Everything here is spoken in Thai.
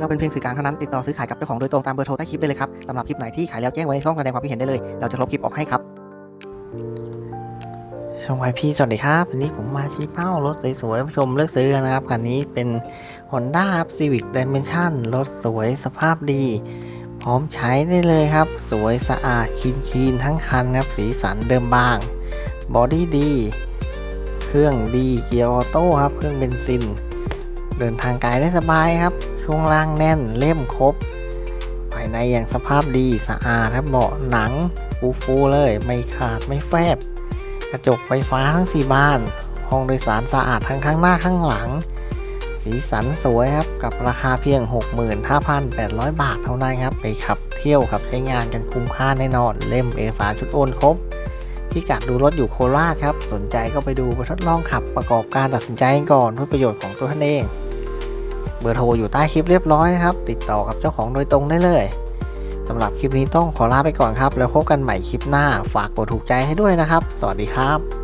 เราเป็นเพียงสื่อกลางเท่านั้นติดต่อซื้อขายกับเจ้าของโดยตรงตามเบอร์โทรใต้คลิปได้เลยครับสำหรับคลิปไหนที่ขายแล้วแจ้งไว้ในช่องแสดงความคิดเห็นได้เลย เราจะลบคลิปออกให้ครับสวัสดีพี่สวัสดีครับวันนี้ผมมาชี้เป้ารถสวยๆให้ผู้ชมเลือกซื้อนะครับคันนี้เป็น Honda Civic Dimension รถสวยสภาพดี พร้อมใช้ได้เลยครับ สวยสะอาดคลีนคีนทั้งคันครับสีสันเดิมบางบอดี้ดี เครื่องดีเกียร์ออโต้ครับ เครื่องเบนซิน เดินทางไกลได้สบายครับ ช่วงล่างแน่นเล่มครบ ภายในอย่างสภาพดีสะอาดครับเบาะหนังฟูๆเลยไม่ขาดไม่แฟบ กระจกไฟฟ้าทั้ง 4 บาน ห้องโดยสารสะอาดทั้งข้างหน้าข้างหลัง สีสันสวยครับกับราคาเพียง 65,800 บาทเท่านั้นครับ ไปขับเที่ยวขับใช้งานกันคุ้มค่าแน่นอน เล่มเอกสารชุดโอนครบพิกัดดูรถอยู่โคราชครับ สนใจก็ไปดูไปทดลองขับประกอบการตัดสินใจก่อนเพื่อประโยชน์ของตัวท่านเอง เบอร์โทรอยู่ใต้คลิปเรียบร้อยนะครับ ติดต่อกับเจ้าของโดยตรงได้เลยสำหรับคลิปนี้ต้องขอลาไปก่อนครับ แล้วพบกันใหม่คลิปหน้า ฝากกดถูกใจให้ด้วยนะครับ สวัสดีครับ